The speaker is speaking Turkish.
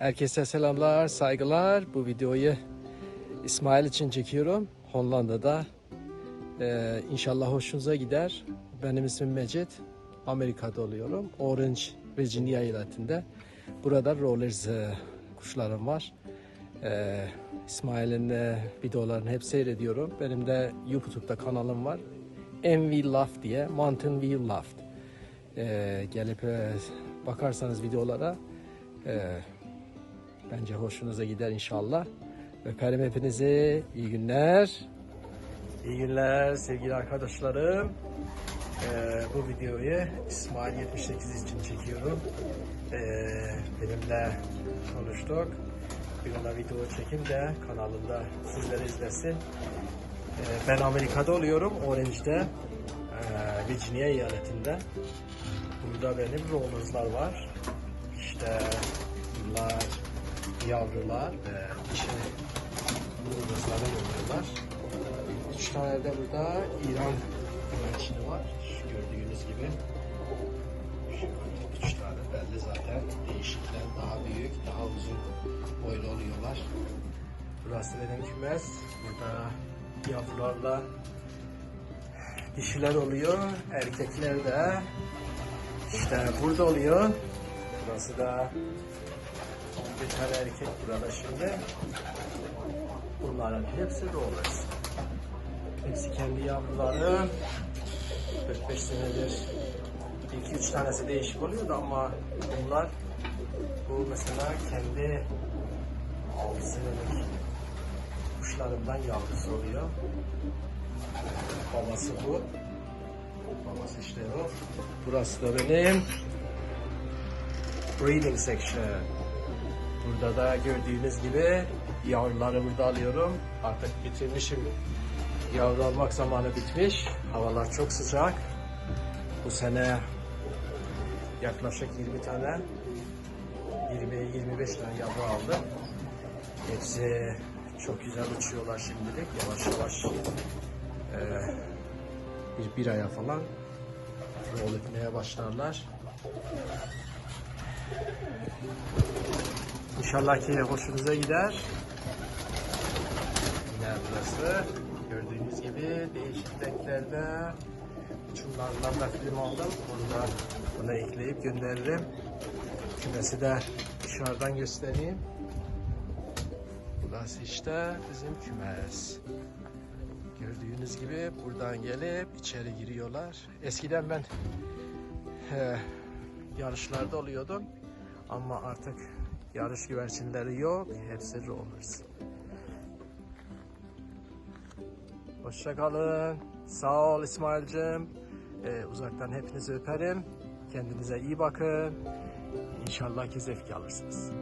Herkese selamlar, saygılar. Bu videoyu İsmail için çekiyorum. Hollanda'da. Ee, inşallah hoşunuza gider. Benim ismim Mecit. Amerika'da oluyorum. Orange, Virginia eyaletinde. Burada rollers e, kuşlarım var. Ee, İsmail'in e, videolarını hep seyrediyorum. Benim de YouTube'da kanalım var. MV Loft diye. Mountain View Loft. Ee, gelip e, bakarsanız videolara e, bence hoşunuza gider inşallah. Öperim hepinizi. İyi günler. İyi günler sevgili arkadaşlarım. Ee, bu videoyu İsmail 78 için çekiyorum. Ee, benimle konuştuk. Bir ona video çekin de kanalında sizlere izlesin. Ee, ben Amerika'da oluyorum. Orange'de. Ee, Virginia eyaletinde. Burada benim rollers'lar var. İşte bunlar yavrular ve dişi rollers'lara yolluyorlar. Üç tane de burada İran güvercini var. Şu gördüğünüz gibi. Üç tane belli zaten. Değişikler daha büyük, daha uzun boylu oluyorlar. Burası benim kümes. Burada yavrularla dişiler oluyor. Erkekler de işte burada oluyor. Burası da bir tane erkek burada şimdi. Bunların hepsi rollers. Hepsi kendi yavruları. 45 senedir 2-3 tanesi değişik oluyordu ama bunlar bu mesela kendi 6 senelik kuşlarımdan yavrusu oluyor. Babası bu. Babası işte o. Burası da benim breeding section. Burada da gördüğünüz gibi yavruları burada alıyorum. Artık bitirmişim. Yavru almak zamanı bitmiş. Havalar çok sıcak. Bu sene yaklaşık 20 tane 20-25 tane yavru aldım. Hepsi çok güzel uçuyorlar şimdilik. Yavaş yavaş eee, bir, bir aya falan rol etmeye başlarlar. İnşallah ki hoşunuza gider. Yine burası. Gördüğünüz gibi değişik renklerde uçumlarından da film aldım. Onu da buna ekleyip gönderirim. Kümesi de dışarıdan göstereyim. Burası işte bizim kümes. Gördüğünüz gibi buradan gelip içeri giriyorlar. Eskiden ben eh, yarışlarda oluyordum. Ama artık yarış güvercinleri yok. Hepsi rollers. Hoşçakalın. Sağ ol İsmail'cim. Ee, uzaktan hepinizi öperim. Kendinize iyi bakın. İnşallah ki zevk alırsınız.